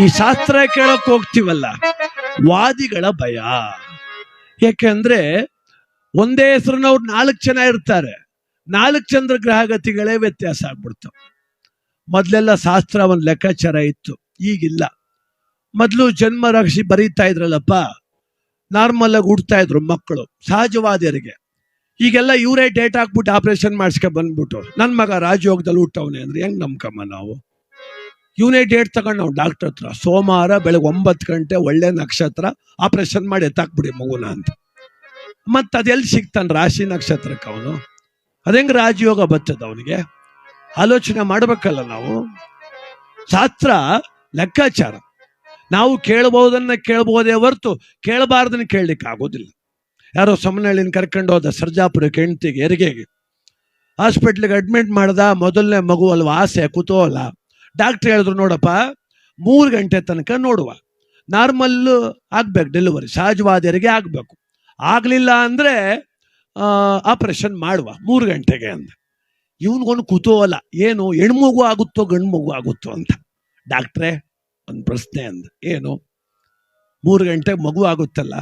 ಈ ಶಾಸ್ತ್ರ ಕೇಳಕ್ ಹೋಗ್ತೀವಲ್ಲ? ವಾದಿಗಳ ಭಯ. ಯಾಕೆಂದ್ರೆ ಒಂದೇ ಹೆಸರಿನವ್ರು ನಾಲ್ಕು ಜನ ಇರ್ತಾರೆ. ನಾಲ್ಕು ಚಂದ್ರ ಗ್ರಹಗತಿಗಳೇ ವ್ಯತ್ಯಾಸ ಆಗ್ಬಿಡ್ತಾವ ಮೊದ್ಲೆಲ್ಲ ಶಾಸ್ತ್ರ ಒಂದು ಲೆಕ್ಕಾಚಾರ ಇತ್ತು. ಈಗಿಲ್ಲ. ಮೊದಲು ಜನ್ಮ ರಾಶಿ ಬರೀತಾ ಇದ್ರಲ್ಲಪ್ಪ. ನಾರ್ಮಲ್ ಆಗಿ ಹುಡ್ತಾ ಇದ್ರು ಮಕ್ಕಳು, ಸಹಜವಾದಿಯರಿಗೆ. ಈಗೆಲ್ಲ ಇವರೇ ಡೇಟ್ ಹಾಕ್ಬಿಟ್ಟು ಆಪರೇಷನ್ ಮಾಡಿಸ್ಕೊ ಬಂದ್ಬಿಟ್ಟು ನನ್ನ ಮಗ ರಾಜಯೋಗದಲ್ಲಿ ಹುಟ್ಟವನೆ ಅಂದ್ರೆ ಹೆಂಗ್ ನಂಬ್ಕಮ್ಮ ನಾವು? ಇವನೇ ಡೇಟ್ ತಗೊಂಡು ನಾವು ಡಾಕ್ಟರ್ ಹತ್ರ. ಸೋಮವಾರ ಬೆಳಗ್ಗೆ ಒಂಬತ್ತು ಗಂಟೆ ಒಳ್ಳೆ ನಕ್ಷತ್ರ ಆಪರೇಷನ್ ಮಾಡಿ ಎತ್ತಾಕ್ಬಿಡಿ ಮಗುನ ಅಂತ. ಮತ್ತೆ ಅದೆಲ್ಲಿ ಸಿಗ್ತಾನೆ ರಾಶಿ ನಕ್ಷತ್ರಕ್ಕೆ ಅವನು? ಅದಂಗ್ ರಾಜಯೋಗ ಬರ್ತದ ಅವನಿಗೆ? ಆಲೋಚನೆ ಮಾಡ್ಬೇಕಲ್ಲ ನಾವು. ಶಾಸ್ತ್ರ, ಲೆಕ್ಕಾಚಾರ. ನಾವು ಕೇಳಬಹುದನ್ನ ಕೇಳಬಹುದೇ ಹೊರತು ಕೇಳಬಾರ್ದನ್ನ ಕೇಳಲಿಕ್ಕೆ ಆಗೋದಿಲ್ಲ. ಯಾರೋ ಸಮನಹಳ್ಳಿನ ಕರ್ಕೊಂಡು ಹೋದ ಸರ್ಜಾಪುರಕ್ಕೆ ಹೆಂಡ್ತಿಗೆ, ಹೆರಿಗೆಗೆ. ಹಾಸ್ಪಿಟ್ಲಿಗೆ ಅಡ್ಮಿಟ್ ಮಾಡ್ದ ಮೊದಲನೇ ಮಗು ಅಲ್ವಾ? ಆಸೆ, ಕುತೂಹಲ. ಡಾಕ್ಟರ್ ಹೇಳಿದ್ರು, ನೋಡಪ್ಪ, ಮೂರು ಗಂಟೆ ತನಕ ನೋಡುವ. ನಾರ್ಮಲ್ ಆಗ್ಬೇಕು ಡೆಲಿವರಿ ಸಹಜವಾದಿಯರಿಗೆ ಆಗಬೇಕು. ಆಗಲಿಲ್ಲ ಅಂದ್ರೆ ಆಪರೇಷನ್ ಮಾಡುವ, ಮೂರು ಗಂಟೆಗೆ ಅಂದ. ಇವನ್ಗೊಂದು ಕುತೂಹಲ, ಏನು, ಹೆಣ್ಮಗು ಆಗುತ್ತೋ ಗಂಡು ಮಗು ಆಗುತ್ತೋ ಅಂತ. ಡಾಕ್ಟ್ರೇ ಒಂದು ಪ್ರಶ್ನೆ ಅಂದ, ಏನು, ಮೂರು ಗಂಟೆಗೆ ಮಗು ಆಗುತ್ತಲ್ಲ?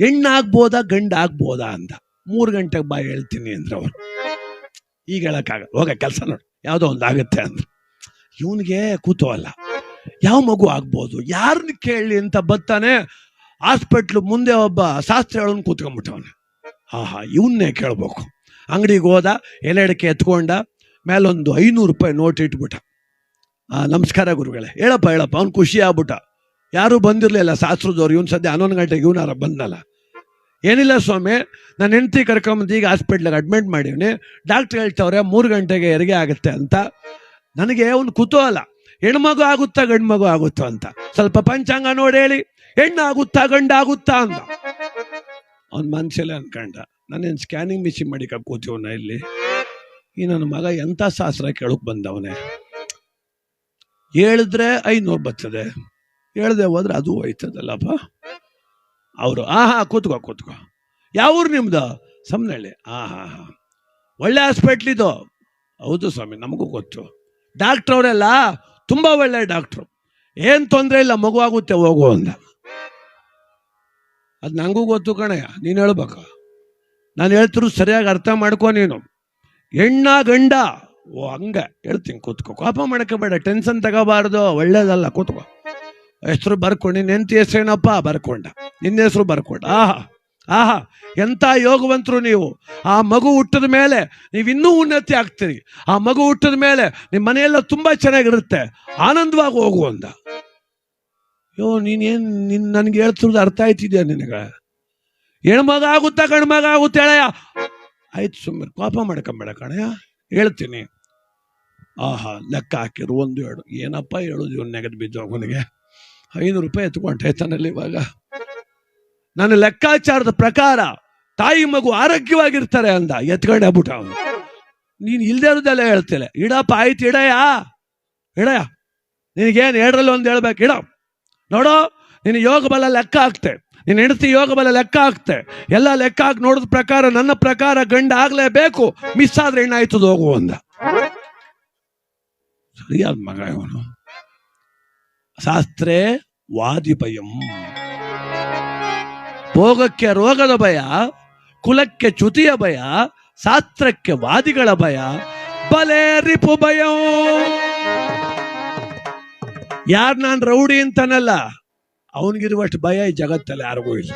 ಹೆಣ್ಣಾಗ್ಬೋದಾ ಗಂಡ ಆಗ್ಬೋದಾ ಅಂತ ಮೂರು ಗಂಟೆಗೆ ಬಾ, ಹೇಳ್ತೀನಿ ಅಂದ್ರೆ ಅವರು. ಈಗ ಹೇಳೋಕ್ಕಾಗಲ್ಲ. ಹೋಗ, ಕೆಲಸ ನೋಡಿ. ಯಾವುದೋ ಒಂದು ಆಗುತ್ತೆ ಅಂದ್ರೆ. ಇವನಿಗೆ ಕುತೂಹಲ ಯಾವ ಮಗು ಆಗ್ಬೋದು? ಯಾರನ್ನ ಕೇಳಲಿ ಅಂತ ಬರ್ತಾನೆ, ಹಾಸ್ಪಿಟ್ಲ್ ಮುಂದೆ ಒಬ್ಬ ಶಾಸ್ತ್ರ ಹೇಳೋನ್ ಹಾ ಆಹಾ, ಇವನ್ನೇ ಕೇಳ್ಬೇಕು. ಅಂಗಡಿಗೆ ಹೋದ ಎಲೆಡಕ್ಕೆ ಎತ್ಕೊಂಡ, ಮೇಲೊಂದು ಐನೂರು ರೂಪಾಯಿ ನೋಟ್ ಇಟ್ಬಿಟ್ಟ. ನಮಸ್ಕಾರ ಗುರುಗಳೇ. ಹೇಳಪ್ಪ ಹೇಳಪ್ಪ, ಅವ್ನು ಖುಷಿ ಆಗ್ಬಿಟ್ಟ. ಯಾರೂ ಬಂದಿರಲಿಲ್ಲ, ಶಾಸ್ತ್ರದವ್ರು. ಇವನು ಸದ್ಯ ಹನ್ನೊಂದು ಗಂಟೆಗೆ ಇವನಾರ ಬಂದಲ್ಲ ಏನಿಲ್ಲ ಸ್ವಾಮಿ ನನ್ನ ಹೆಂಡತಿ ಕರ್ಕೊಂಬಂದು ಈಗ ಹಾಸ್ಪಿಟ್ಲಿಗೆ ಅಡ್ಮಿಟ್ ಮಾಡೀನಿ ಡಾಕ್ಟ್ರ್ ಹೇಳ್ತವ್ರೆ, ಮೂರು ಗಂಟೆಗೆ ಹೆರಿಗೆ ಆಗುತ್ತೆ ಅಂತ. ನನಗೆ ಒಂದು ಕುತೂಹಲ. ಹೆಣ್ಮಗು ಆಗುತ್ತಾ ಗಂಡ್ಮಗು ಆಗುತ್ತಾ ಅಂತ. ಸ್ವಲ್ಪ ಪಂಚಾಂಗ ನೋಡಿ ಹೇಳಿ. ಹೆಣ್ಣು ಆಗುತ್ತಾ ಗಂಡ ಆಗುತ್ತಾ ಅಂತ. ಅವ್ನ ಮನ್ಸಲ್ಲೇ ಅನ್ಕಂಡ ನಾನೇನು ಸ್ಕ್ಯಾನಿಂಗ್ ಮಿಷಿನ್ ಮಾಡಿ ಕೂತೀವನ ಇಲ್ಲಿ? ಈ ನನ್ನ ಮಗ ಎಂಥ ಶಾಸ್ತ್ರ ಕೇಳಕ್ ಬಂದವನೇ? ಹೇಳಿದ್ರೆ ಐನೂರು ಬರ್ತದೆ. ಹೇಳ್ದೆ ಹೋದ್ರೆ ಅದು ಹೋಯ್ತದಲ್ಲಪ್ಪ. ಅವರು ಆ ಹಾ ಕೂತ್ಕೋ ಕೂತ್ಕೋ. ಯಾವ ಊರು ನಿಮ್ದು? ಸಮನಹಳ್ಳಿ ಆ ಹಾ ಹಾ ಒಳ್ಳೆ ಹಾಸ್ಪಿಟ್ಲ್ ಇದು. ಹೌದು ಸ್ವಾಮಿ, ನಮಗೂ ಗೊತ್ತು. ಡಾಕ್ಟ್ರ್ ಅವರೆಲ್ಲ ತುಂಬಾ ಒಳ್ಳೆ ಡಾಕ್ಟ್ರು. ಏನ್ ತೊಂದರೆ ಇಲ್ಲ, ಮಗು ಆಗುತ್ತೆ, ಹೋಗು ಅಂದ ಅದ್ ನಂಗೂ ಗೊತ್ತು ಕಣಯ್ಯ ನೀನು ಹೇಳ್ಬೇಕು? ನಾನು ಹೇಳ್ತಿರು ಸರಿಯಾಗಿ ಅರ್ಥ ಮಾಡ್ಕೊ ನೀನು. ಹೆಣ್ಣ ಗಂಡ, ಓ, ಹಂಗ. ಹೇಳ್ತೀನಿ, ಕೂತ್ಕೋ. ಕೋಪ ಮಾಡ್ಕೋಬೇಡ ಟೆನ್ಷನ್ ತಗೋಬಾರ್ದು, ಒಳ್ಳೇದಲ್ಲ, ಕೂತ್ಕೋ. ಹೆಸರು ಬರ್ಕೊಂಡು ನಿನ್ನ ಹೆಂಡತಿ ಹೆಸರೇನಪ್ಪ ಬರ್ಕೊಂಡ. ನಿನ್ನ ಹೆಸರು ಬರ್ಕೊಂಡ, ಆಹಾ. ಆಹಾ, ಎಂಥ ಯೋಗವಂತರು ನೀವು. ಆ ಮಗು ಹುಟ್ಟಿದ ಮೇಲೆ ನೀವು ಇನ್ನೂ ಉನ್ನತಿ ಆಗ್ತೀರಿ. ಆ ಮಗು ಹುಟ್ಟಿದ ಮೇಲೆ ನಿಮ್ಮ ಮನೆಯೆಲ್ಲ ತುಂಬಾ ಚೆನ್ನಾಗಿರುತ್ತೆ. ಆನಂದವಾಗಿ ಹೋಗು ಅಂದ. ಯೋ ನೀನೇನ್ ನಿನ್ ನನ್ಗೆ ಹೇಳ್ತಿರೋದು ಅರ್ಥ ಆಯ್ತಿದ್ಯಾ ನಿನಗ? ಹೆಣ್ಮಗ ಆಗುತ್ತಾ ಮಗ ಆಗುತ್ತೆ ಹೇಳಯ್ಯ? ಆಯ್ತು ಸುಮ್ಮನೆ ಕೋಪ ಮಾಡ್ಕೊಂಬೇಡ ಕಣಯ್ಯ. ಹೇಳ್ತೀನಿ. ಆಹಾ, ಲೆಕ್ಕ ಹಾಕಿರು ಒಂದು ಎರಡು. ಏನಪ್ಪ ಹೇಳೋದು ಇವನ್ ನೆಗದು ಬಿದ್ದು ಅವನಿಗೆ? ಐನೂರು ರೂಪಾಯಿ ಎತ್ಕೊಂಡೆ ತನ್ನಲ್ಲಿ ಇವಾಗ. ನನ್ನ ಲೆಕ್ಕಾಚಾರದ ಪ್ರಕಾರ ತಾಯಿ ಮಗು ಆರೋಗ್ಯವಾಗಿರ್ತಾರೆ ಅಂದ. ಎತ್ಕೊಂಡೆ ಬಿಟ್ಟ ಅವನು. ನೀನು ಇಲ್ದೇ ಇರೋದೆಲ್ಲ ಹೇಳ್ತಿಲ್ಲ. ಇಡಪ್ಪ, ಆಯ್ತು ಇಡಯ ಇಡಯ ನಿನಗೇನು ಎರಡರಲ್ಲಿ ಒಂದು ಹೇಳ್ಬೇಕು, ಇಡ. ನೋಡು, ನಿನ್ನ ಯೋಗ ಬಲ ಲೆಕ್ಕ ಆಗ್ತೆ ನಿನ್ನ ಹೆಂಡತಿ ಯೋಗ ಬಲ ಲೆಕ್ಕ ಆಗ್ತೆ ಎಲ್ಲ ಲೆಕ್ಕ ಹಾಕಿ ನೋಡಿದ ಪ್ರಕಾರ, ನನ್ನ ಪ್ರಕಾರ ಗಂಡ ಆಗ್ಲೇಬೇಕು. ಮಿಸ್ ಆದ್ರೆ ಏನಾಯ್ತದ ಹೋಗು ಅಂದ. ಸರಿಯಾದ ಮಗ ಇವನು. ಶಾಸ್ತ್ರೇ ವಾದಿ ಭಯಂ ಭೋಗಕ್ಕೆ ರೋಗದ ಭಯ, ಕುಲಕ್ಕೆ ಚ್ಯುತಿಯ ಭಯ, ಶಾಸ್ತ್ರಕ್ಕೆ ವಾದಿಗಳ ಭಯ, ಬಲೆ ರಿಪು ಭಯ. ಯಾರು ನಾನು ರೌಡಿ ಅಂತಾನಲ್ಲ, ಅವನಿಗಿರುವಷ್ಟು ಭಯ ಈ ಜಗತ್ತಲ್ಲಿ ಯಾರಿಗೂ ಇಲ್ಲ.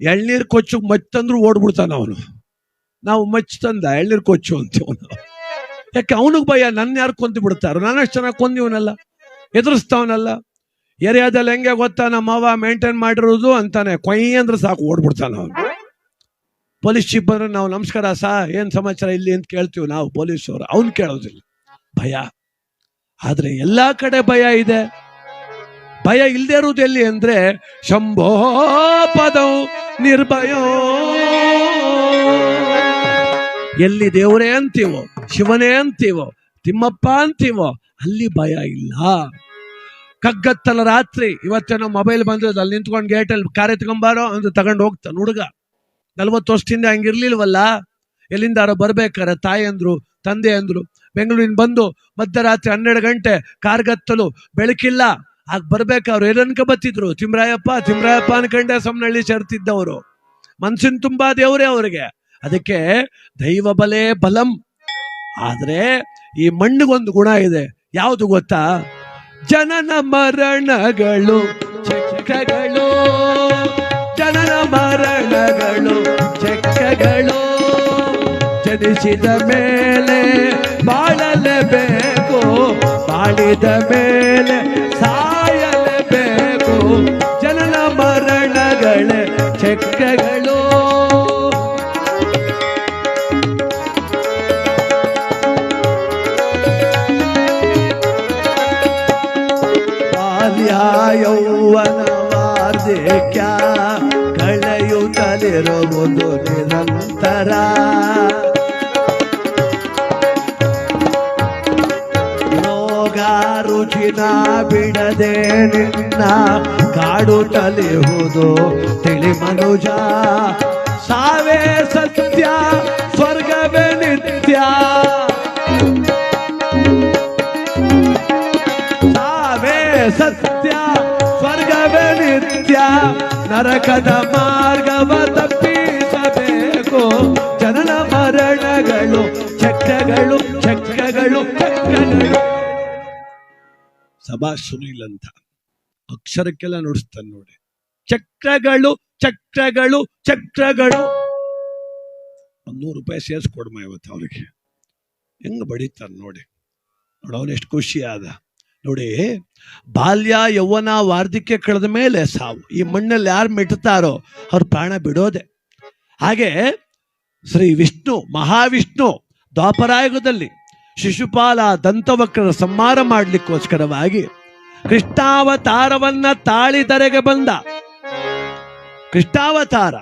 ಎಳ್ನೀರು ಕೊಚ್ಚು ಮಚ್ಚಂದ್ರು ಓಡ್ಬಿಡ್ತಾನ ಅವನು. ನಾವು ಮಚ್ಚ ತಂದ ಎಳ್ನೀರು ಕೊಚ್ಚು ಅಂತೀವನು ಯಾಕೆ ಅವನಿಗೆ ಭಯ? ನನ್ನ ಯಾರು ಕೊಂದು ಬಿಡ್ತಾರ ನಾನಷ್ಟು ಚೆನ್ನಾಗಿ ಕೊಂದಿವನಲ್ಲ, ಎದುರಿಸ್ತಾವನಲ್ಲ. ಏರಿಯಾದಲ್ಲಿ ಹೆಂಗೆ ಗೊತ್ತಾ? ನಮ್ಮ ಅವ ಮೇಂಟೈನ್ ಮಾಡಿರೋದು ಅಂತಾನೆ. ಕೊಯ್ ಅಂದ್ರೆ ಸಾಕು, ಓಡ್ಬಿಡ್ತಾನ ಪೊಲೀಸ್ ಚೀಫ್ ಬಂದ್ರೆ ನಾವು ನಮಸ್ಕಾರ ಸಾ, ಏನ್ ಸಮಾಚಾರ ಇಲ್ಲಿ ಅಂತ ಕೇಳ್ತೀವಿ ನಾವು ಪೊಲೀಸವರು ಅವ್ನು ಕೇಳೋದಿಲ್ಲ. ಭಯ. ಆದ್ರೆ ಎಲ್ಲಾ ಕಡೆ ಭಯ ಇದೆ. ಭಯ ಇಲ್ಲದೆ ಇರುವುದು ಎಲ್ಲಿ ಅಂದ್ರೆ, ಶಂಭೋ ಪದವು ನಿರ್ಭಯೋ. ಎಲ್ಲಿ ದೇವರೇ ಅಂತೀವೋ, ಶಿವನೇ ಅಂತೀವೋ, ತಿಮ್ಮಪ್ಪ ಅಂತೀವೋ, ಅಲ್ಲಿ ಭಯ ಇಲ್ಲ. ಕಗ್ಗತ್ತಲ ರಾತ್ರಿ. ಇವತ್ತೇನೋ ಮೊಬೈಲ್ ಬಂದಿರೋದು ಅಲ್ಲಿ ನಿಂತ್ಕೊಂಡು ಗೇಟಲ್ಲಿ ಕಾರ್ ಎತ್ಕೊಂಬಾರೋ ಅಂತ ತಗೊಂಡು ಹೋಗ್ತಾನೆ ಹುಡುಗ. ನಲ್ವತ್ತು ವರ್ಷದಿಂದ ಹಂಗಿರ್ಲಿಲ್ವಲ್ಲ? ಎಲ್ಲಿಂದಾರೋ ಬರ್ಬೇಕಾರೆ ತಾಯಿ ಅಂದ್ರು, ತಂದೆ ಅಂದ್ರು. ಬೆಂಗಳೂರಿನ ಬಂದು ಮಧ್ಯರಾತ್ರಿ ಹನ್ನೆರಡು ಗಂಟೆ ಕಾರ್ಗತ್ತಲು ಬೆಳಕಿಲ್ಲ. ಆಗ ಬರ್ಬೇಕಾದ್ರು ಏನನ್ಕ ಬತ್ತಿದ್ರು ತಿಮ್ರಾಯಪ್ಪ ತಿಮ್ರಾಯಪ್ಪ ಅನ್ಕಂಡೆ ಸಮ್ನಳ್ಳಿ ಸೇರ್ತಿದ್ದವರು ಮನ್ಸಿನ ತುಂಬಾ ದೇವರೇ ಅವರಿಗೆ. ಅದಕ್ಕೆ ದೈವ ಬಲೇ ಬಲಂ. ಆದ್ರೆ ಈ ಮಣ್ಣಿಗೊಂದು ಗುಣ ಇದೆ. ಯಾವುದು ಗೊತ್ತಾ? ಜನನ ಮರಣಗಳು ಚಕ್ರಗಳು ಜನನ ಮರಣಗಳು ಚಕ್ರಗಳು ಜನಿಸಿದ ಮೇಲೆ ಬಾಳಲೇಬೇಕು, ಬಾಳಿದ ಮೇಲೆ ಸಾಯಲೇಬೇಕು. ಜನನ ಮರಣಗಳ ಚಕ್ರಗಳು ಬಾಲ್ಯ ಯೌವನ ವಾರ್ಧಕ್ಯ ಕಳೆಯುತ್ತಲಿರುವುದು ನಿರಂತರ ರೋಗ ರುಚಿನ ಬಿಡದೆ ನಿನ್ನ ಕಾಡುತ್ತಲಿರುವುದು ತಿಳಿ ಮನುಜ ಸಾವೇ ಸತ್ಯ ನರಕದ ಮಾರ್ಗವ ತಪ್ಪಿಸಬೇಕು. ಜನನ ಮರಣಗಳು, ಚಕ್ರಗಳು ಚಕ್ರಗಳು ಚಕ್ರಗಳು. ಸಭಾ ಸುನೀಲ್ ಅಂತ. ಅಕ್ಷರಕ್ಕೆಲ್ಲ ನುಡಿಸ್ತಾನೆ ನೋಡಿ. ಚಕ್ರಗಳು ಚಕ್ರಗಳು ಚಕ್ರಗಳು. ನೂರು ರೂಪಾಯಿ ಸೇರಿಸ್ಕೊಡ್ಮ ಇವತ್ತು ಅವ್ರಿಗೆ. ಹೆಂಗ್ ಬಡಿತಾರೆ ನೋಡಿ. ನೋಡೋನು ಎಷ್ಟು ಖುಷಿ ಆದ ನೋಡಿ, ಬಾಲ್ಯ ಯೌವನ ವಾರ್ಧಕ್ಯ ಕಳೆದ ಮೇಲೆ ಸಾವು. ಈ ಮಣ್ಣಲ್ಲಿ ಯಾರು ಮೆಟ್ತಾರೋ ಅವ್ರ ಪ್ರಾಣ ಬಿಡೋದೆ. ಹಾಗೆ ಶ್ರೀ ವಿಷ್ಣು, ಮಹಾವಿಷ್ಣು ದ್ವಾಪರಾಯುಗದಲ್ಲಿ ಶಿಶುಪಾಲ ದಂತವಕ್ರರ ಸಂಹಾರ ಮಾಡಲಿಕ್ಕೋಸ್ಕರವಾಗಿ ಕೃಷ್ಣಾವತಾರವನ್ನ ತಾಳಿದರೆಗೆ ಬಂದ. ಕೃಷ್ಣಾವತಾರ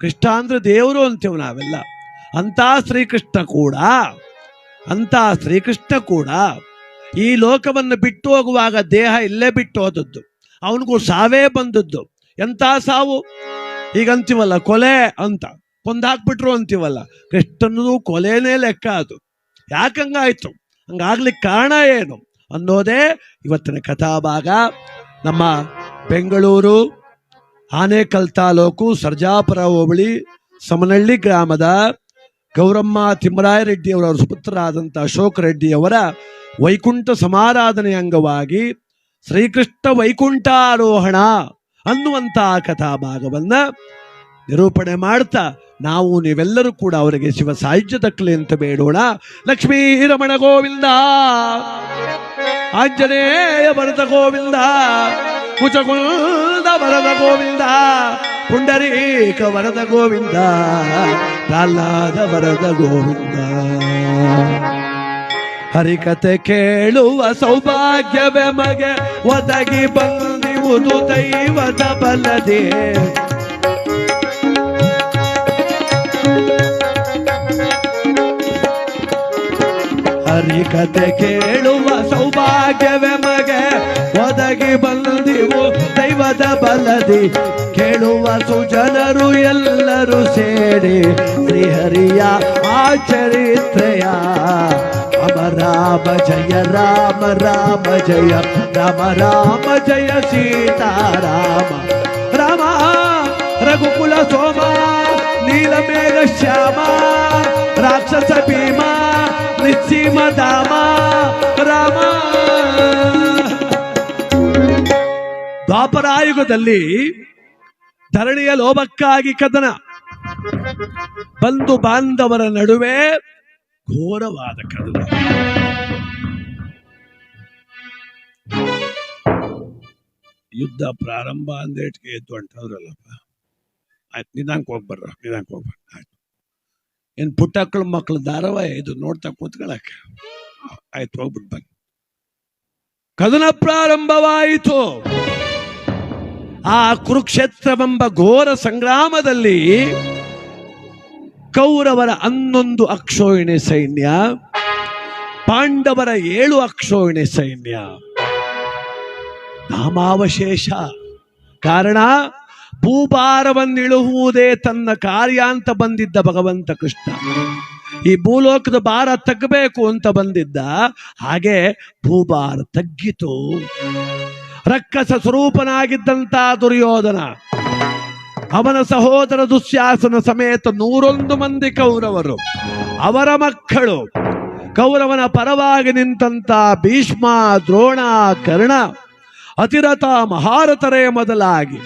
ಕೃಷ್ಣ ಅಂದ್ರೆ ದೇವರು ಅಂತೀವಿ ನಾವೆಲ್ಲ. ಅಂತ ಶ್ರೀಕೃಷ್ಣ ಕೂಡ ಅಂತ ಶ್ರೀಕೃಷ್ಣ ಕೂಡ ಈ ಲೋಕವನ್ನು ಬಿಟ್ಟು ಹೋಗುವಾಗ ದೇಹ ಇಲ್ಲೇ ಬಿಟ್ಟು ಹೋದದ್ದು. ಅವನಿಗೂ ಸಾವೇ ಬಂದದ್ದು. ಎಂಥ ಸಾವು? ಈಗ ಅಂತೀವಲ್ಲ, ಕೊಲೆ ಅಂತ. ಕೊಂದಾಕ್ಬಿಟ್ರು ಅಂತೀವಲ್ಲ. ಕೃಷ್ಣನದು ಕೊಲೆನೇ ಲೆಕ್ಕ ಅದು. ಯಾಕಂಗಾಯ್ತು? ಹಂಗಾಗ್ಲಿಕ್ಕೆ ಕಾರಣ ಏನು? ಅನ್ನೋದೇ ಇವತ್ತಿನ ಕಥಾಭಾಗ. ನಮ್ಮ ಬೆಂಗಳೂರು, ಆನೇಕಲ್ ತಾಲೂಕು, ಸರ್ಜಾಪುರ ಹೋಬಳಿ, ಸಮನಳ್ಳಿ ಗ್ರಾಮದ ಗೌರಮ್ಮ ತಿಮ್ಮರಾಯ ರೆಡ್ಡಿ ಅವರ ಸುಪುತ್ರರಾದಂಥ ಅಶೋಕ್ ರೆಡ್ಡಿ ಅವರ ವೈಕುಂಠ ಸಮಾರಾಧನೆ ಅಂಗವಾಗಿ ಶ್ರೀಕೃಷ್ಣ ವೈಕುಂಠಾರೋಹಣ ಅನ್ನುವಂತಹ ಕಥಾಭಾಗವನ್ನ ನಿರೂಪಣೆ ಮಾಡ್ತಾ ನಾವು ನೀವೆಲ್ಲರೂ ಕೂಡ ಅವರಿಗೆ ಶಿವ ಸಾಹಿತ್ಯ ತಕ್ಕಲಿ ಅಂತ ಬೇಡೋಣ. ಲಕ್ಷ್ಮೀ ರಮಣ ಗೋವಿಂದ, ಆಂಜನೇಯ ಭರತ ಗೋವಿಂದ ಕುಚಗುಂದ ವರದ ಗೋವಿಂದ, ಪುಂಡರೀಕ ವರದ ಗೋವಿಂದ, ಪ್ರಹ್ಲಾದ ವರದ ಗೋವಿಂದ. ಹರಿಕತೆ ಕೇಳುವ ಸೌಭಾಗ್ಯವೇ ಮಗೆ. ಒದಗಿ ಬಂದಿವುದು ದೈವದ ಬಲದೆ. ಹರಿಕತೆ ಕೇಳುವ ಸೌಭಾಗ್ಯವೇ ಮಗೆ. ಒದಗಿ ಬಂದಿವು ದೈವದ ಬಲದಿ. ಕೇಳುವ ಸುಜನರು ಎಲ್ಲರೂ ಸೇರಿ ಶ್ರೀಹರಿಯ ಆ ಚರಿತ್ರೆಯ ಅಮ ರಾಮ ಜಯ ರಾಮ ರಾಮ ಜಯ ರಾಮ ರಾಮ ಜಯ ಸೀತಾರಾಮ. ರಾಮ ರಘುಕುಲ ಸೋಮ ನೀಲಮೇಘ ಶ್ಯಾಮ ರಾಕ್ಷಸ ಭೀಮ ನಿಸ್ಸೀಮ ದಾಮ ರಾಮ. ದ್ವಾಪರಾಯುಗದಲ್ಲಿ ಧರಣಿಯ ಲೋಭಕ್ಕಾಗಿ ಕದನ ಬಂಧು ಬಾಂಧವರ ನಡುವೆ ಘೋರವಾದ ಕದನ ಯುದ್ಧ ಪ್ರಾರಂಭ ಅಂದೇಟ್ಗೆ ಎದ್ದು ಅಂಟವ್ರಲ್ಲಪ್ಪ ಆಯ್ತು, ನಿಧಾನಕ್ಕೆ ಹೋಗ್ಬರ್ರ ನಿಧಾನಕ್ಕೆ ಹೋಗ್ಬರ್ರ ಆಯ್ತು. ಏನ್ ಪುಟ್ಟಕ್ಕಳ ಮಕ್ಕಳು ಧಾರಾವಾಹಿ ಇದು ನೋಡ್ತಾ ಕೂತ್ಕೊಳಕ್ಕೆ? ಆಯ್ತು ಹೋಗ್ಬಿಟ್ಟು ಬನ್ನಿ. ಕದನ ಪ್ರಾರಂಭವಾಯಿತು. ಆ ಕುರುಕ್ಷೇತ್ರವೆಂಬ ಘೋರ ಸಂಗ್ರಾಮದಲ್ಲಿ ಕೌರವರ ಹನ್ನೊಂದು ಅಕ್ಷೋಹಿಣಿ ಸೈನ್ಯ, ಪಾಂಡವರ ಏಳು ಅಕ್ಷೋಹಿಣಿ ಸೈನ್ಯ. ನಾಮಾವಶೇಷ. ಕಾರಣ, ಭೂಭಾರವನ್ನಿಳುವುದೇ ತನ್ನ ಕಾರ್ಯ ಅಂತ ಬಂದಿದ್ದ ಭಗವಂತ ಕೃಷ್ಣ. ಈ ಭೂಲೋಕದ ಭಾರ ತಗ್ಗಬೇಕು ಅಂತ ಬಂದಿದ್ದ, ಹಾಗೆ ಭೂಭಾರ ತಗ್ಗಿತು. ರಕ್ಕಸ ಸ್ವರೂಪನಾಗಿದ್ದಂತ ದುರ್ಯೋಧನ. ಅವನ ಸಹೋದರ ದುಶ್ಯಾಸನ ಸಮೇತ ನೂರೊಂದು ಮಂದಿ ಕೌರವರು, ಅವರ ಮಕ್ಕಳು, ಕೌರವನ ಪರವಾಗಿ ನಿಂತಂತ ಭೀಷ್ಮ, ದ್ರೋಣ, ಕರ್ಣ, ಅತಿರಥ, ಮಹಾರಥರೇ ಮೊದಲಾಗಿ,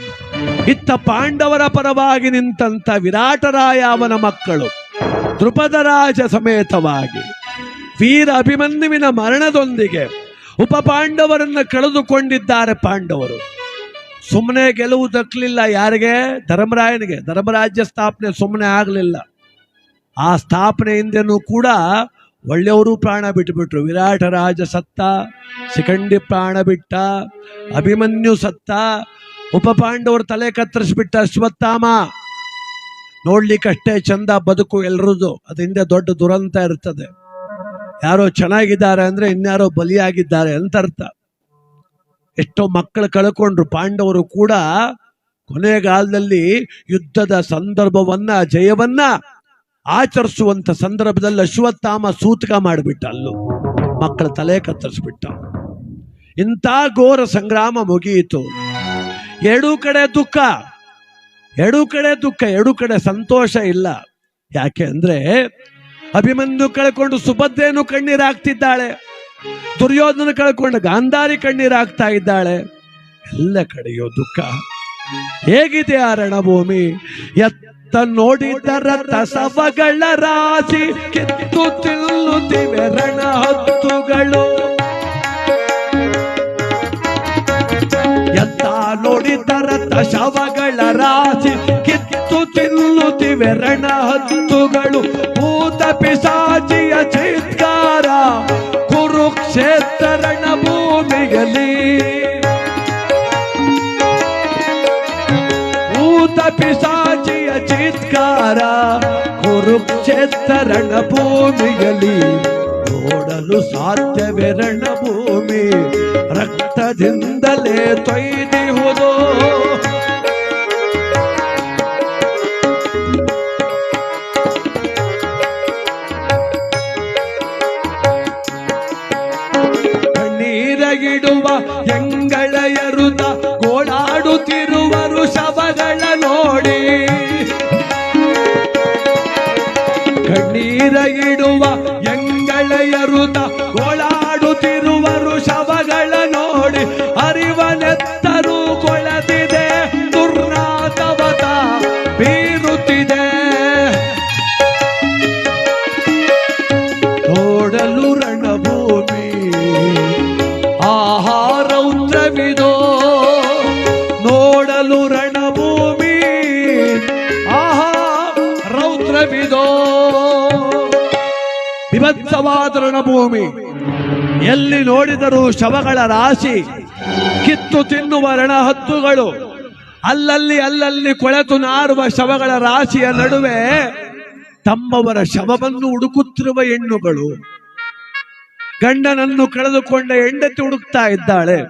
ಇತ್ತ ಪಾಂಡವರ ಪರವಾಗಿ ನಿಂತಂತ ವಿರಾಟರಾಯ ಅವನ ಮಕ್ಕಳು ದೃಪದರಾಜ ಸಮೇತವಾಗಿ, ವೀರ ಅಭಿಮನ್ಯುವಿನ ಮರಣದೊಂದಿಗೆ ಉಪ ಪಾಂಡವರನ್ನು ಕಳೆದುಕೊಂಡಿದ್ದಾರೆ ಪಾಂಡವರು. ಸುಮ್ಮನೆ ಗೆಲುವು ದಕ್ಕಲಿಲ್ಲ ಯಾರಿಗೆ? ಧರ್ಮರಾಯನಿಗೆ. ಧರ್ಮರಾಜ್ಯ ಸ್ಥಾಪನೆ ಸುಮ್ಮನೆ ಆಗಲಿಲ್ಲ. ಆ ಸ್ಥಾಪನೆ ಹಿಂದೆನೂ ಕೂಡ ಒಳ್ಳೆಯವರು ಪ್ರಾಣ ಬಿಟ್ಟುಬಿಟ್ರು ವಿರಾಟ ರಾಜ ಸತ್ತ, ಶಿಖಂಡಿ ಪ್ರಾಣ ಬಿಟ್ಟ, ಅಭಿಮನ್ಯು ಸತ್ತ ಉಪ ಪಾಂಡವರು ತಲೆ ಕತ್ತರಿಸ್ಬಿಟ್ಟ ಅಶ್ವತ್ಥಾಮ. ನೋಡ್ಲಿಕ್ಕಷ್ಟೇ ಚಂದ ಬದುಕು ಎಲ್ರದ್ದು. ಅದರಿಂದ ದೊಡ್ಡ ದುರಂತ ಇರ್ತದೆ. ಯಾರೋ ಚೆನ್ನಾಗಿದ್ದಾರೆ ಅಂದ್ರೆ ಇನ್ಯಾರೋ ಬಲಿಯಾಗಿದ್ದಾರೆ ಅಂತ ಅರ್ಥ. ಎಷ್ಟೋ ಮಕ್ಕಳು ಕಳ್ಕೊಂಡ್ರು. ಪಾಂಡವರು ಕೂಡ ಕೊನೆಗಾಲದಲ್ಲಿ ಯುದ್ಧದ ಸಂದರ್ಭವನ್ನ, ಜಯವನ್ನ ಆಚರಿಸುವಂತ ಸಂದರ್ಭದಲ್ಲಿ ಅಶ್ವತ್ಥಾಮ ಸೂತಕ ಮಾಡಿಬಿಟ್ಟ ಅಲ್ಲೂ. ಮಕ್ಕಳ ತಲೆ ಕತ್ತರಿಸ್ಬಿಟ್ಟ. ಇಂಥ ಘೋರ ಸಂಗ್ರಾಮ ಮುಗಿಯಿತು. ಎರಡೂ ಕಡೆ ದುಃಖ, ಎರಡೂ ಕಡೆ ದುಃಖ, ಎರಡೂ ಕಡೆ ಸಂತೋಷ ಇಲ್ಲ. ಯಾಕೆ ಅಂದ್ರೆ ಅಭಿಮನ್ಯು ಕಳ್ಕೊಂಡು ಸುಭದ್ರೇನು ಕಣ್ಣೀರಾಗ್ತಿದ್ದಾಳೆ. ದುರ್ಯೋಧನ ಕಳ್ಕೊಂಡು ಗಾಂಧಾರಿ ಕಣ್ಣೀರಾಗ್ತಾ ಇದ್ದಾಳೆ. ಎಲ್ಲ ಕಡೆಯೋ ದುಃಖ. ಹೇಗಿದೆ ಆ ರಣಭೂಮಿ? ಎತ್ತ ನೋಡಿದರ ತಸವಗಳ ರಾಶಿ, ಕಿತ್ತು ತಿನ್ನುತ್ತಿವೆ ರಣ ಹತ್ತುಗಳು ಎತ್ತ ನೋಡಿದರ ತಸವಗಳ ರಾಶಿ, ಕಿತ್ತು ತಿನ್ನುತ್ತಿವೆ ರಣ ಹತ್ತುಗಳು ಭೂತ ಪಿಶಾಚಿಯ ಚಿತ್ಕಾರ ಕುರುಕ್ಷೇತ್ರ ರಣಭೂಮಿಯಲ್ಲಿ ನೋಡಲು ಸಾಧ್ಯವೇ ರಣಭೂಮಿ ರಕ್ತದಿಂದಲೇ ತೊಯ್ದಿಹುದು ಕಣ್ಣೀರಗಿಡುವ ಎಂಗಳೆಯರುತ ಗೋಳಾಡುತ್ತಿರುವರು திரையிடுவா எங்களை அருதா கோலா ವಿಭತ್ಸವಾದ ರಣಭೂಮಿ ಎಲ್ಲಿ ನೋಡಿದರೂ ಶವಗಳ ರಾಶಿ, ಕಿತ್ತು ತಿನ್ನುವ ರಣಹತ್ತುಗಳು ಅಲ್ಲಲ್ಲಿ ಅಲ್ಲಲ್ಲಿ ಕೊಳೆತು ನಾರುವ ಶವಗಳ ರಾಶಿಯ ನಡುವೆ ತಮ್ಮವರ ಶವವನ್ನು ಹುಡುಕುತ್ತಿರುವ ಹೆಣ್ಣುಗಳು. ಗಂಡನನ್ನು ಕಳೆದುಕೊಂಡ ಹೆಂಡತಿ ಹುಡುಕ್ತಾ ಇದ್ದಾಳೆ.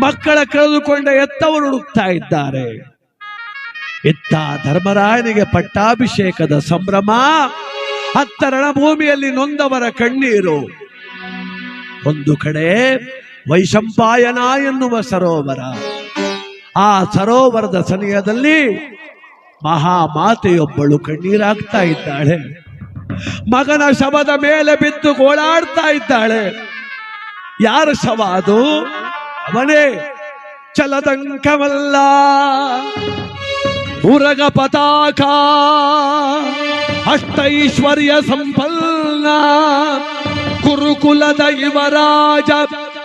ಮಕ್ಕಳ ಕಳೆದುಕೊಂಡ ಎತ್ತವರು ಹುಡುಕ್ತಾ ಇದ್ದಾರೆ. ಇತ್ತ ಧರ್ಮರಾಯನಿಗೆ ಪಟ್ಟಾಭಿಷೇಕದ ಸಂಭ್ರಮ. ಹತ್ತ ಭೂಮಿಯಲ್ಲಿ ನೊಂದವರ ಕಣ್ಣೀರು. ಒಂದು ಕಡೆ ವೈಶಂಪಾಯನ ಎನ್ನುವ ಸರೋವರ, ಆ ಸರೋವರದ ಸನಿಹದಲ್ಲಿ ಮಹಾಮಾತೆಯೊಬ್ಬಳು ಕಣ್ಣೀರಾಗ್ತಾ ಇದ್ದಾಳೆ. ಮಗನ ಶವದ ಮೇಲೆ ಬಿದ್ದು ಗೋಳಾಡ್ತಾ ಇದ್ದಾಳೆ. ಯಾರ ಶವ ಅದು? ಅವನೇ ಚಲದಂಕವಲ್ಲ ಉರಗ ಪತಾಕ. ಅಷ್ಟೈಶ್ವರ್ಯ ಸಂಪನ್ನ. ಕುರುಕುಲದ ಯುವರಾಜ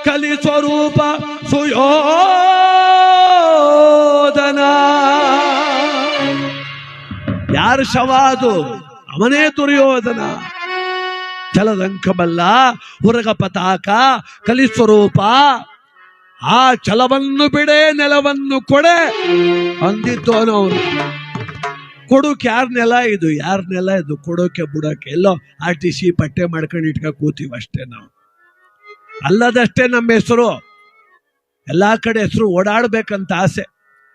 ಕಲಿ ಸ್ವರೂಪ ಸುಯೋಧನ. ಯಾರು ಶವ ಅದು? ಅವನೇ ದುರ್ಯೋಧನ. ಚಲದಂಕಬಲ್ಲ ಉರಗ ಪತಾಕ, ಕಲಿಸ್ವರೂಪ. ಆ ಛಲವನ್ನು ಬಿಡೆ, ನೆಲವನ್ನು ಕೊಡೆ ಅಂದಿದ್ದೋನು ಅವನು ಕೊಡೋಕೆ ಯಾರ ನೆಲ ಇದು? ಯಾರ ನೆಲ ಇದು? ಕೊಡೋಕೆ, ಬಿಡೋಕೆ. ಎಲ್ಲೋ ಆರ್ ಟಿ ಸಿ ಪಟ್ಟೆ ಮಾಡ್ಕೊಂಡು ಇಟ್ಕ ಕೂತೀವಿ ಅಷ್ಟೇ ನಾವು. ಅಲ್ಲದಷ್ಟೇ ನಮ್ಮ ಹೆಸರು. ಎಲ್ಲಾ ಕಡೆ ಹೆಸರು ಓಡಾಡ್ಬೇಕಂತ ಆಸೆ.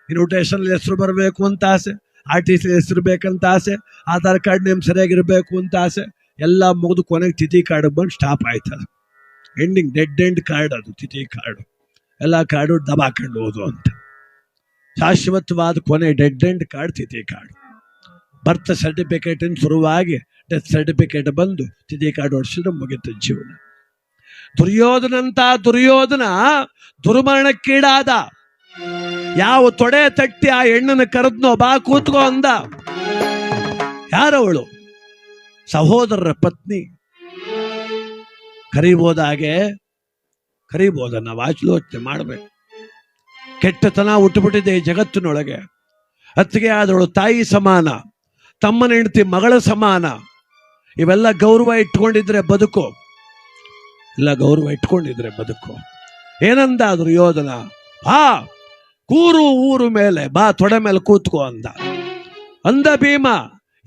ಇನ್ವಿಟೇಷನ್ ಹೆಸರು ಬರಬೇಕು ಅಂತ ಆಸೆ. ಆರ್ ಟಿ ಸಿ ಹೆಸರು ಬೇಕಂತ ಆಸೆ. ಆಧಾರ್ ಕಾರ್ಡ್ ನೇಮ್ ಸರಿಯಾಗಿರ್ಬೇಕು ಅಂತ ಆಸೆ. ಎಲ್ಲ ಮುಗಿದು ಕೊನೆಗೆ ತಿಥಿ ಕಾರ್ಡ್ ಬಂದು ಸ್ಟಾಪ್ ಆಯ್ತು ಅದು ಎಂಡಿಂಗ್ ಡೆಡ್ ಎಂಡ್ ಕಾರ್ಡ್ ಅದು, ತಿಥಿ ಕಾರ್ಡು. ಎಲ್ಲ ಕಾರ್ಡು ದಬಾಕೊಂಡು ಹೋದು ಅಂತ. ಶಾಶ್ವತವಾದ ಕೊನೆ ಡೆಡ್ ಎಂಡ್ ಕಾರ್ಡ್, ತಿಥಿ ಕಾರ್ಡ್. ಬರ್ತ್ ಸರ್ಟಿಫಿಕೇಟ್ ಶುರುವಾಗಿ ಡೆತ್ ಸರ್ಟಿಫಿಕೇಟ್ ಬಂದು ತಿದಿ ಕಾರ್ಡ್ ಹೊಡ್ಸಿದ್ರೆ ಮುಗಿತು ಜೀವನ. ದುರ್ಯೋಧನಂತ ದುರ್ಯೋಧನ ದುರ್ಮರಣಕ್ಕೀಡಾದ ಯಾವ ತೊಡೆ ತಟ್ಟಿ ಆ ಹೆಣ್ಣನ್ನು ಕರೆದ್ನೋ ಬಾ ಕೂತ್ಕೋ ಅಂದ. ಯಾರವಳು? ಸಹೋದರರ ಪತ್ನಿ. ಕರಿಬೋದಾಗೆ ಕರಿಬೋದ ನಾವು ಆಚಲೋಚನೆ ಮಾಡಬೇಕು. ಕೆಟ್ಟತನ ಹುಟ್ಟುಬಿಟ್ಟಿದೆ ಈ ಜಗತ್ತಿನೊಳಗೆ. ಅತ್ತಿಗೆ ಆದವಳು ತಾಯಿ ಸಮಾನ. ತಮ್ಮನ ಹೆಂಡತಿ ಮಗಳ ಸಮಾನ. ಇವೆಲ್ಲ ಗೌರವ ಇಟ್ಕೊಂಡಿದ್ರೆ ಬದುಕು. ಇಲ್ಲ ಗೌರವ ಇಟ್ಕೊಂಡಿದ್ರೆ ಬದುಕು. ಏನಂದಾದ್ರು ಯೋಧನ ಬಾ ಕೂರು ಊರು ಮೇಲೆ ಬಾ ತೊಡೆ ಮೇಲೆ ಕೂತ್ಕೋ ಅಂದ. ಅಂದ ಭೀಮ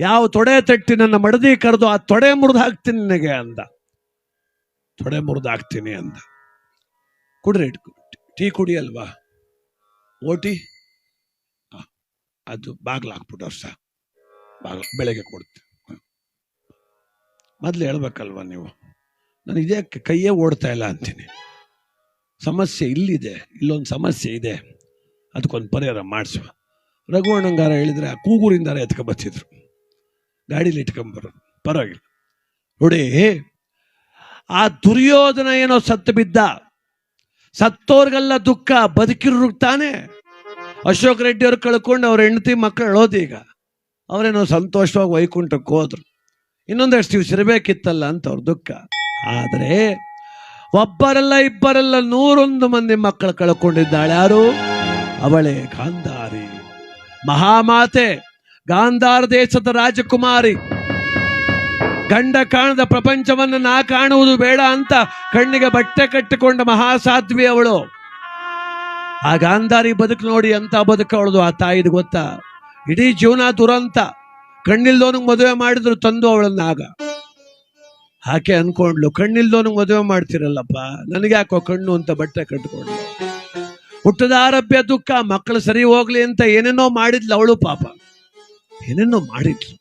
ಯಾವ ತೊಡೆ ತಟ್ಟಿ ನನ್ನ ಮಡದಿ ಕರೆದು ಆ ತೊಡೆ ಮುರಿದು ಹಾಕ್ತೀನಿ ನಿನಗೆ ಅಂದ. ತೊಡೆ ಮುರಿದು ಹಾಕ್ತೀನಿ ಅಂದ. ಕುಡ್ರಿ ಟೀ ಕುಡಿ ಅಲ್ವಾ ಓಟಿ ಆ, ಅದು ಬಾಗ್ಲಾಕ್ಬಿಟ್ಟು ಬಾಗ್ಲು ಬೆಳಗ್ಗೆ ಕೊಡ್ತೀನಿ ಮೊದ್ಲು ಹೇಳ್ಬೇಕಲ್ವ ನೀವು? ನಾನು ಇದೇ ಕೈಯೇ ಓಡ್ತಾ ಇಲ್ಲ ಅಂತೀನಿ. ಸಮಸ್ಯೆ ಇಲ್ಲಿದೆ, ಇಲ್ಲೊಂದು ಸಮಸ್ಯೆ ಇದೆ. ಅದಕ್ಕೊಂದು ಪರಿಹಾರ ಮಾಡಿಸುವ. ರಘುವಣ್ಣಂಗಾರ ಹೇಳಿದ್ರೆ ಆ ಕೂಗೂರಿಂದಾರ ಎತ್ಕೊಂಬತ್ತಿದ್ರು ಗಾಡೀಲಿ ಇಟ್ಕೊಂಬರೋದು ಪರವಾಗಿಲ್ಲ. ನೋಡಿ, ಆ ದುರ್ಯೋಧನ ಏನೋ ಸತ್ತು ಬಿದ್ದ. ಸತ್ತೋರ್ಗೆಲ್ಲ ದುಃಖ ಬದುಕಿರು ತಾನೆ ಅಶೋಕ್ ರೆಡ್ಡಿಯವ್ರು ಕಳ್ಕೊಂಡು ಅವ್ರ ಹೆಂಡತಿ ಮಕ್ಕಳು ಹೇಳೋದು ಈಗ. ಅವರೇನೋ ಸಂತೋಷವಾಗಿ ವೈಕುಂಠಕ್ಕೆ ಹೋದ್ರು. ಇನ್ನೊಂದಷ್ಟು ದಿವಸ ಇರಬೇಕಿತ್ತಲ್ಲ ಅಂತ ಅವ್ರ ದುಃಖ. ಆದರೆ ಒಬ್ಬರಲ್ಲ ಇಬ್ಬರಲ್ಲ ನೂರೊಂದು ಮಂದಿ ಮಕ್ಕಳು ಕಳ್ಕೊಂಡಿದ್ದಾಳೆ ಯಾರು? ಅವಳೇ ಗಾಂಧಾರಿ. ಮಹಾಮಾತೆ, ಗಾಂಧಾರ ದೇಶದ ರಾಜಕುಮಾರಿ. ಗಂಡ ಕಾಣದ ಪ್ರಪಂಚವನ್ನು ನಾ ಕಾಣುವುದು ಬೇಡ ಅಂತ ಕಣ್ಣಿಗೆ ಬಟ್ಟೆ ಕಟ್ಟಿಕೊಂಡ ಮಹಾಸಾಧ್ವಿ ಅವಳು. ಆ ಗಾಂಧಾರಿ ಬದುಕು ನೋಡಿ ಅಂತ ಬದುಕು ಅವಳದು, ಆ ತಾಯಿದು ಗೊತ್ತಾ? ಇಡೀ ಜೀವನ ದುರಂತ. ಕಣ್ಣಿಲ್ದೋನಿಗೆ ಮದುವೆ ಮಾಡಿದ್ರು ತಂದು ಅವಳನ್ನ ಆಗ. ಆಕೆ ಅನ್ಕೊಂಡ್ಲು, ಕಣ್ಣಿಲ್ದೋನಿಗೆ ಮದುವೆ ಮಾಡ್ತಿರಲ್ಲಪ್ಪ ನನಗೆ ಯಾಕೋ ಕಣ್ಣು ಅಂತ ಬಟ್ಟೆ ಕಟ್ಕೊಂಡ್ಲು. ಹುಟ್ಟದ ಆರಭ್ಯ ದುಃಖ, ಮಕ್ಕಳು ಸರಿ ಹೋಗ್ಲಿ ಅಂತ ಏನೇನೋ ಮಾಡಿದ್ಲು ಅವಳು ಪಾಪ. ಏನೇನೋ ಮಾಡಿದ್ಲು.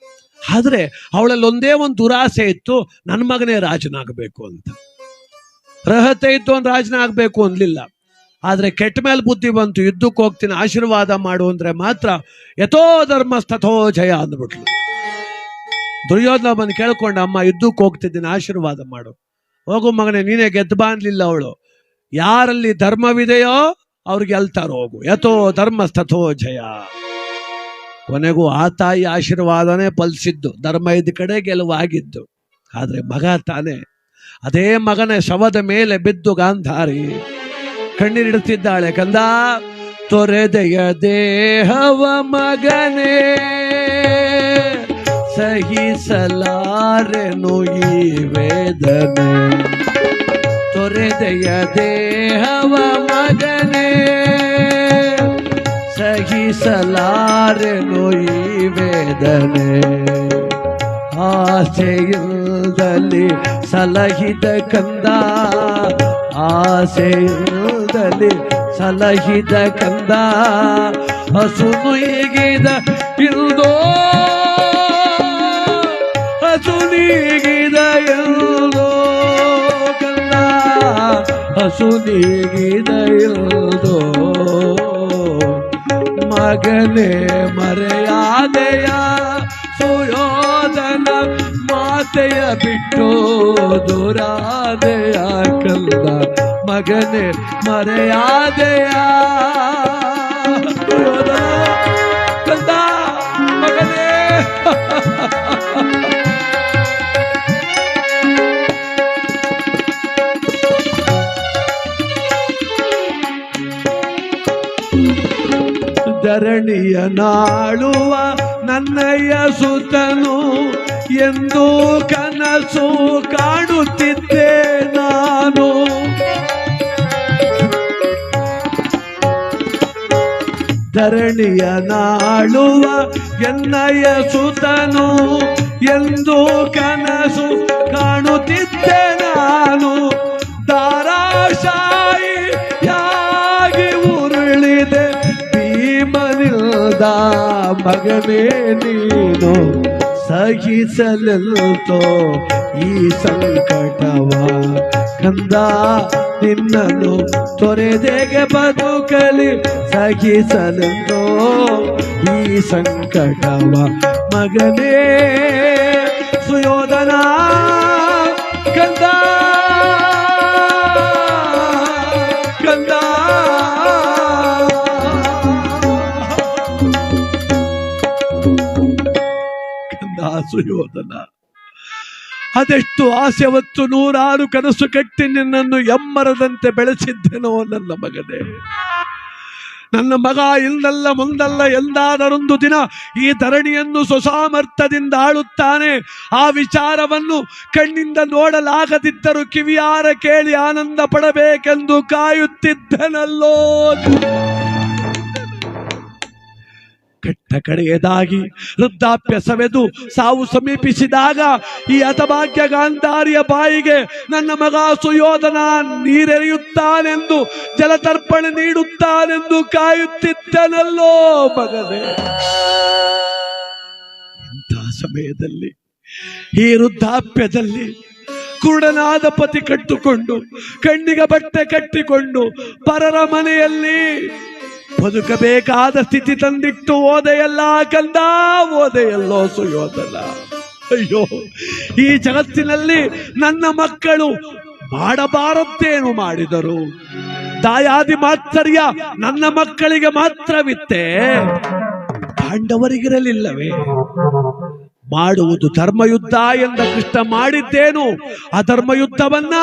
ಆದ್ರೆ ಅವಳಲ್ಲಿ ಒಂದೇ ಒಂದು ದುರಾಸೆ ಇತ್ತು ನನ್ನ ಮಗನೇ ರಾಜನಾಗಬೇಕು ಅಂತ. ರಹತೆ ಇತ್ತು ಒಂದು ರಾಜನಾಗಬೇಕು ಅನ್ಲಿಲ್ಲ. ಆದ್ರೆ ಕೆಟ್ಟ ಮೇಲೆ ಬುದ್ಧಿ ಬಂತು, ಯುದ್ಧಕ್ಕೆ ಹೋಗ್ತೀನಿ, ಆಶೀರ್ವಾದ ಮಾಡು ಅಂದ್ರೆ ಮಾತ್ರ ಯಥೋ ಧರ್ಮ ಜಯ ಅಂದ್ಬಿಟ್ಲು. ದುರ್ಯೋಧನ ಬಂದು ಕೇಳ್ಕೊಂಡ, ಅಮ್ಮ, ಯುದ್ಧಕ್ಕೆ ಹೋಗ್ತಿದ್ದೀನಿ, ಆಶೀರ್ವಾದ ಮಾಡು. ಹೋಗು ಮಗನೇ, ನೀನೇ ಗೆದ್ದು ಬಾ ಅನ್ಲಿಲ್ಲ ಅವಳು. ಯಾರಲ್ಲಿ ಧರ್ಮವಿದೆಯೋ ಅವ್ರಿಗೆ ಗೆಲ್ತಾರೋ ಹೋಗು. ಯಥೋ ಧರ್ಮ ಜಯ. ಕೊನೆಗೂ ಆ ತಾಯಿ ಆಶೀರ್ವಾದನೇ ಫಲಿಸಿದ್ದು. ಧರ್ಮ ಇದ್ದ ಕಡೆ ಗೆಲುವಾಗಿದ್ದು ಆದರೆ ಮಗ ತಾನೇ, ಅದೇ ಮಗನೇ ಶವದ ಮೇಲೆ ಬಿದ್ದು ಗಾಂಧಾರಿ. ಕಣ್ಣೀರಿಡುತ್ತಿದ್ದಾಳೆ, ಕಂದ. ತೊರೆದೆಯ ದೇಹವ ಮಗನೇ, ಸಹಿಸಲಾರೆನು ಈ ವೇದನೆ. ತೊರೆದೆಯ ದೇಹವ ಮಗನೇ, ಸಹಿಸಲಾರೆನು ಈ ವೇದನೆ. ಆಸೆಯುದಲ್ಲಿ ಸಲಹಿದ ಕಂದ ಆಸೆಯುದಲ್ಲಿ ಸಲಹಿದ ಕಂದ ಹಸು ಈಗಿದ ಇಲ್ದೋ? ಹಸು ನೀಗಿದ ಇಲ್ದೋ ಕಂದ ಹಸು ನೀಗಿದ ಇಲ್ದೋ? ಮಗನೇ ಮರೆಯಾದೆಯ ಸುಯೋಧನ ಮಾತೆಯ ಬಿಟ್ಟು ದೂರಾದೆಯ ಕಲ್ಲ ಮಗನೇ ಮರೆಯಾದೆಯ. ಕಂದ ಮಗನೇ. ಧರಣಿಯ ನಾಳುವ ನನ್ನಯ್ಯ ಸುತನು ಎಂದು ಕನಸು ಕಾಣುತ್ತಿದ್ದೆ ನಾನು. ಧರಣಿಯ ನಾಳುವ ಎನ್ನಯ ಸುತನು ಎಂದು ಕನಸು ಕಾಣುತ್ತಿದ್ದೆ ನಾನು. ದಾರಾಶಾಯಿಯಾಗಿ ಉರುಳಿದೆ ಭೀಮನಿಲ್ದ ಮಗನೇ ನೀನು. ಸಹಿಸಲೆಲ್ತೋ ಈ ಸಂಕಟವ ಕಂದ ನಿನ್ನನು ತೊರೆದೆಗೆ ಬದುಕಲಿ ಸಹಿಸಲೆಲ್ಲೋ ಈ ಸಂಕಟವ. ಮಗನೇ ಸುಯೋಧನ ಅದೆಷ್ಟು ಆಸೆ ಹೊತ್ತು ನೂರಾರು ಕನಸು ಕಟ್ಟಿ ನಿನ್ನನ್ನು ಎಮ್ಮರದಂತೆ ಬೆಳೆಸಿದ್ದೆನೋ ನನ್ನ ಮಗನೇ. ನನ್ನ ಮಗ ಇಲ್ಲಲ್ಲ ಮುಂದಲ್ಲ ಎಂದಾದರೊಂದು ದಿನ ಈ ಧರಣಿಯನ್ನು ಸ್ವಸಾಮರ್ಥ್ಯದಿಂದ ಆಳುತ್ತಾನೆ. ಆ ವಿಚಾರವನ್ನು ಕಣ್ಣಿಂದ ನೋಡಲಾಗದಿದ್ದರೂ ಕಿವಿಯಾರ ಕೇಳಿ ಆನಂದ ಪಡಬೇಕೆಂದು ಕಾಯುತ್ತಿದ್ದನಲ್ಲೋ. ಕಟ್ಟ ಕಡೆಯದಾಗಿ ವೃದ್ಧಾಪ್ಯ ಸವೆದು ಸಾವು ಸಮೀಪಿಸಿದಾಗ ಈ ಹತಭಾಗ್ಯ ಗಾಂಧಾರಿಯ ಬಾಯಿಗೆ ನನ್ನ ಮಗ ಸುಯೋಧನ ನೀರೆರೆಯುತ್ತಾನೆಂದು ಜಲತರ್ಪಣೆ ನೀಡುತ್ತಾನೆಂದು ಕಾಯುತ್ತಿದ್ದನಲ್ಲೋ ಮಗನೇ. ಇಂಥ ಸಮಯದಲ್ಲಿ ಈ ವೃದ್ಧಾಪ್ಯದಲ್ಲಿ ಕುರುಡನಾದ ಪತಿ ಕಟ್ಟುಕೊಂಡು, ಕಣ್ಣಿಗೆ ಬಟ್ಟೆ ಕಟ್ಟಿಕೊಂಡು, ಪರರ ಮನೆಯಲ್ಲಿ ಬದುಕಬೇಕಾದ ಸ್ಥಿತಿ ತಂದಿಟ್ಟು ಓದೆಯಲ್ಲ ಕಂದ, ಓದೆಯಲ್ಲೋ ಸುಯೋದಲ್ಲ ಅಯ್ಯೋ, ಈ ಜಗತ್ತಿನಲ್ಲಿ ನನ್ನ ಮಕ್ಕಳು ಮಾಡಬಾರದ್ದೇನು ಮಾಡಿದರು? ದಾಯಾದಿ ಮಾತ್ಸರ್ಯ ನನ್ನ ಮಕ್ಕಳಿಗೆ ಮಾತ್ರವಿತ್ತೆ. ಪಾಂಡವರಿಗಿರಲಿಲ್ಲವೇ? ಮಾಡುವುದು ಧರ್ಮಯುದ್ಧ ಎಂದ ಕೃಷ್ಣ ಮಾಡಿದ್ದೇನು? ಆ ಧರ್ಮಯುದ್ಧವನ್ನ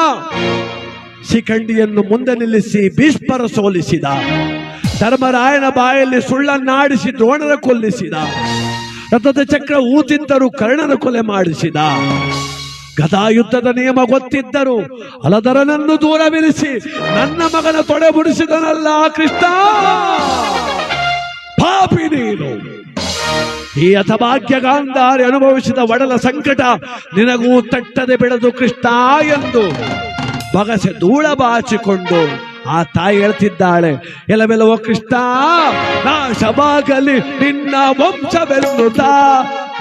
ಶಿಖಂಡಿಯನ್ನು ಮುಂದೆ ನಿಲ್ಲಿಸಿ ಭೀಷ್ಮರ ಸೋಲಿಸಿದ. ಧರ್ಮರಾಯನ ಬಾಯಲ್ಲಿ ಸುಳ್ಳನ್ನಾಡಿಸಿ ದ್ರೋಣರ ಕೊಲ್ಲಿಸಿದ. ರಥದ ಚಕ್ರ ಊತಿದ್ದರು ಕರ್ಣನ ಕೊಲೆ ಮಾಡಿಸಿದ. ಗದಾಯುದ್ಧದ ನಿಯಮ ಗೊತ್ತಿದ್ದರು ಅಲದರನನ್ನು ದೂರವಿರಿಸಿ ನನ್ನ ಮಗನ ತೊಡೆ ಮುಡಿಸಿದನಲ್ಲ ಕೃಷ್ಣ. ಪಾಪಿ ನೀನು. ಈ ಅಥಭಾಗ್ಯ ಗಾಂಧಾರಿ ಅನುಭವಿಸಿದ ಒಡಲ ಸಂಕಟ ನಿನಗೂ ತಟ್ಟದೆ ಬೆಳೆದು ಕೃಷ್ಣ ಎಂದು ಬಗಸೆ ಧೂಳ ಬಾಚಿಕೊಂಡು ಆ ತಾಯಿ ಹೇಳ್ತಿದ್ದಾಳೆ ಎಲ್ಲವೆಲ್ಲವೋ ಕೃಷ್ಣ ನಾಶವಾಗಲಿ ನಿನ್ನ ವಂಶವೆನ್ನುತ್ತಾ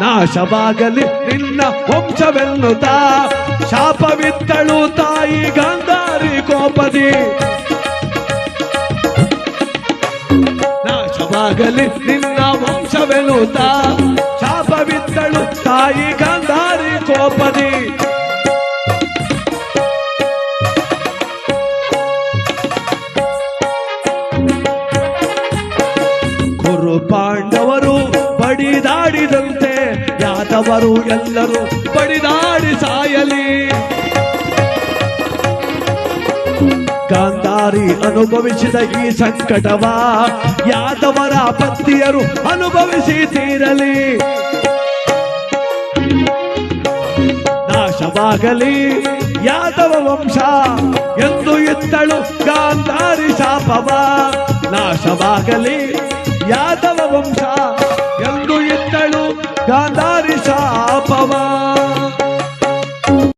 ನಾಶವಾಗಲಿ ನಿನ್ನ ವಂಶವೆನ್ನುತ್ತಾ, ಶಾಪವಿತ್ತಳು ತಾಯಿ ಗಾಂಧಾರಿ ಕೋಪದಿ. ನಾಶವಾಗಲಿ ನಿನ್ನ ವಂಶವೆನ್ನುತ್ತ, ಶಾಪವಿತ್ತಳು ತಾಯಿ ಗಾಂಧಾರಿ ಕೋಪದಿ. ಯಾದವರು ಎಲ್ಲರೂ ಬಡಿದಾಡಿ ಸಾಯಲಿ. ಗಾಂಧಾರಿ ಅನುಭವಿಸಿದ ಈ ಸಂಕಟವ ಯಾದವರ ಪತ್ನಿಯರು ಅನುಭವಿಸಿ ತೀರಲಿ. ನಾಶವಾಗಲಿ ಯಾದವ ವಂಶ ಎಂದು ಇತ್ತಳು ಗಾಂಧಾರಿ ಶಾಪವ. ನಾಶವಾಗಲಿ ಯಾದವ ವಂಶ Mama.